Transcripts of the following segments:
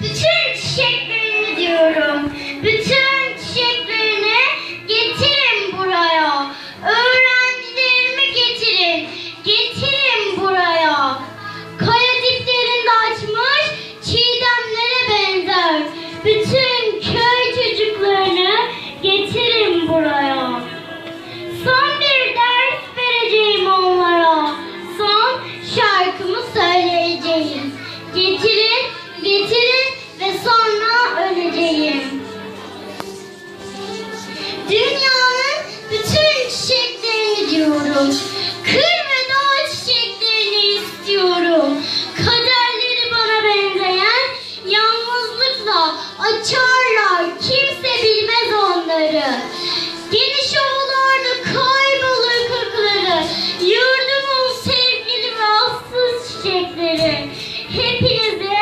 The Geniş ovalarda kaybolur kokuları, yurdumun sevgili ve çiçekleri. Hepinize,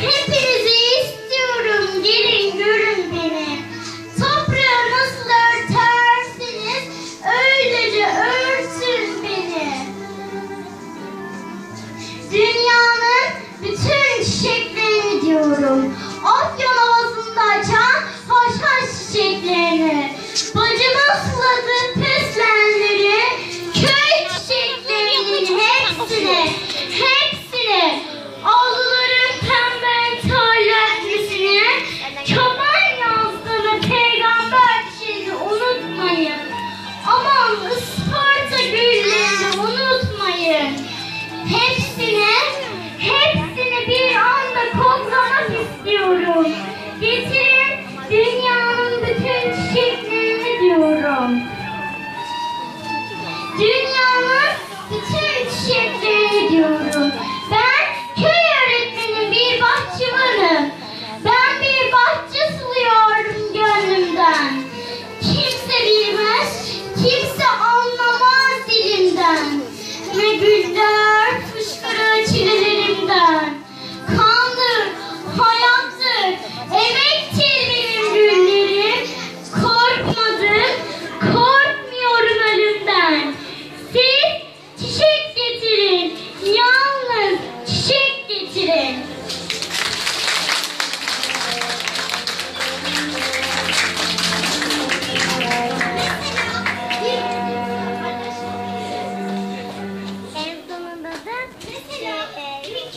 hepinizi istiyorum, gelin görün beni. Toprağı nasıl örtersiniz, öylece örsün beni. Dünyanın bütün çiçeklerini diyorum. It's